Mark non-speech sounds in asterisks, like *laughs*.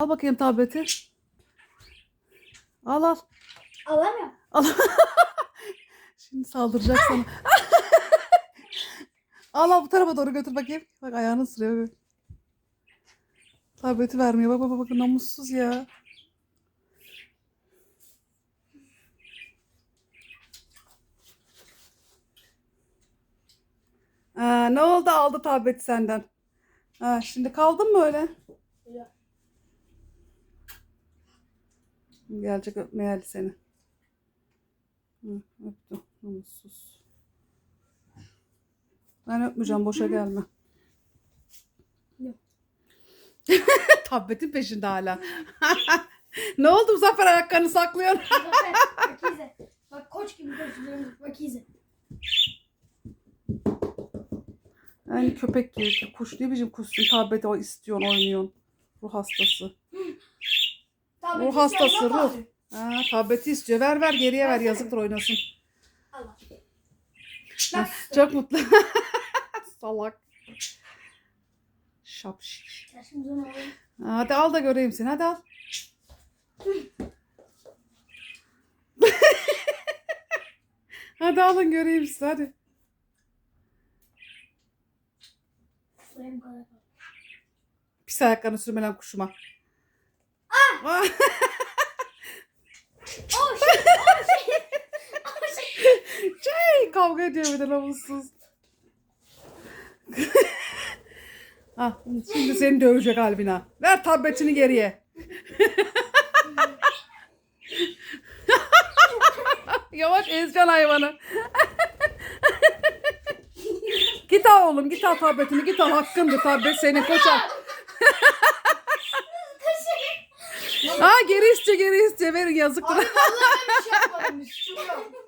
Al bakayım tableti. Al al. Alamıyorum. al. *laughs* Şimdi saldıracak sana. *laughs* al al bu tarafa doğru götür bakayım. Bak ayağını ısırıyor. Tableti vermiyor. Bak bak bak namussuz ya. Aa, ne oldu aldı tableti senden. Ha, şimdi kaldın mı öyle? Ya. Gelecek öpmeye Ali seni. Hı, öptü. Namussuz. Ben öpmeyeceğim. Boşa gelme. Yok. *laughs* Tabletin peşinde hala. *laughs* ne oldu Muzaffer ayaklarını saklıyorsun? *laughs* Zafer, bak izle. Bak koç gibi koşuyorum. Bak izle. Yani köpek gibi. Kuş ne biçim kuşsun? Tableti o istiyorsun, oynuyorsun. Ruh hastası. Tabii Ruh hastası, ruh. Ha, tableti istiyor. Ver ver geriye ver. Yazıktır oynasın. Allah. Çok mutlu. *laughs* Salak. Şapşik. Hadi al da göreyim seni. Hadi al. *laughs* hadi alın göreyim sizi hadi. Pis ayaklarını sürme lan kuşuma. Ah! Oh shit. Oh shit. Oh shit. Şey, kavga ediyor bir de namussuz. ah, şimdi seni dövecek Albina. Ver tabletini geriye. Yavaş ezeceksin hayvanı. git al oğlum git al tabletini git al hakkındır tablet senin koşar. Ha geri iste geri iste verin yazıktır. Abi vallahi ben bir şey yapmadım. Bir suçum yok.